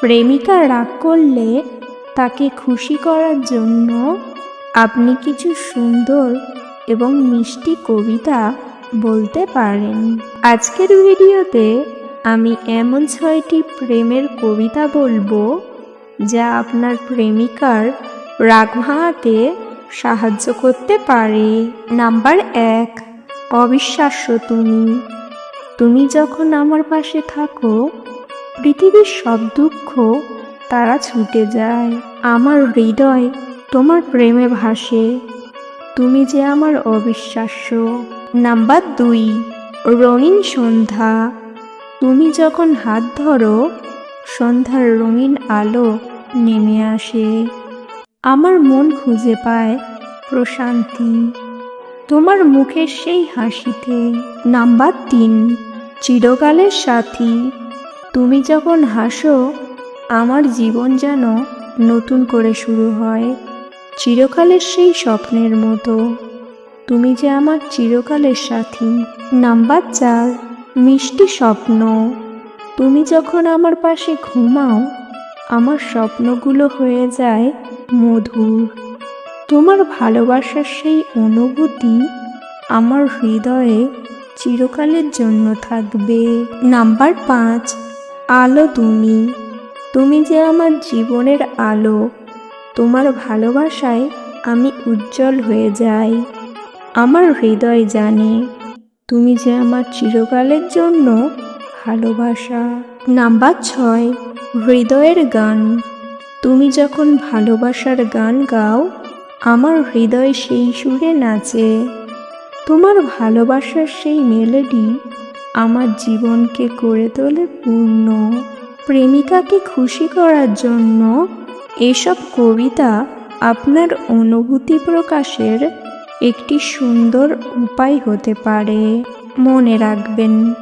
প্রেমিকা রাগ করলে তাকে খুশি করার জন্য আপনি কিছু সুন্দর এবং মিষ্টি কবিতা বলতে পারেন। আজকের ভিডিওতে আমি এমন ছয়টি প্রেমের কবিতা বলব যা আপনার প্রেমিকার রাগ ভাঙাতে সাহায্য করতে পারে। নাম্বার এক, অবিশ্বাস্য তুমি। তুমি যখন আমার পাশে থাকো পৃথিবীর সব দুঃখ তারা ছুটে যায়। আমার হৃদয় তোমার প্রেমে ভাসে। তুমি যে আমার অবিশ্বাস্য। নাম্বার দুই, রঙিন সন্ধ্যা। তুমি যখন হাত ধরো, সন্ধ্যার রঙিন আলো নেমে আসে। আমার মন খুঁজে পায় প্রশান্তি। তোমার মুখের সেই হাসিতে। নাম্বার তিন, চিরকালের সাথী। তুমি যখন হাসো, আমার জীবন যেন নতুন করে শুরু হয় চিরকালের সেই স্বপ্নের মতো। তুমি যে আমার চিরকালের সাথী, নাম্বার চার, মিষ্টি স্বপ্ন। তুমি যখন আমার পাশে ঘুমাও, আমার স্বপ্নগুলো হয়ে যায় মধুর। তোমার ভালোবাসার সেই অনুভূতি আমার হৃদয়ে চিরকালের জন্য থাকবে। নাম্বার পাঁচ আলো তুমি। তুমি যে আমার জীবনের আলো, তোমার ভালোবাসায় আমি উজ্জ্বল হয়ে যাই। আমার হৃদয় জানে, তুমি যে আমার চিরকালের জন্য ভালোবাসা। নাম্বার ছয়, হৃদয়ের গান। তুমি যখন ভালোবাসার গান গাও, আমার হৃদয় সেই সুরে নাচে। তোমার ভালোবাসার সেই মেলোডি আমার জীবনকে করে তোলে পূর্ণ, প্রেমিকাকে খুশি করার জন্য। এসব কবিতা আপনার অনুভূতি প্রকাশের একটি সুন্দর উপায় হতে পারে। মনে রাখবেন,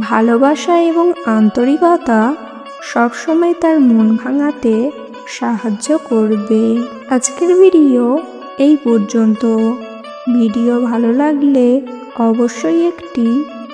ভালোবাসা এবং আন্তরিকতা সবসময় তার মন ভাঙাতে সাহায্য করবে। আজকের ভিডিও এই পর্যন্ত। ভিডিও ভালো লাগলে অবশ্যই একটি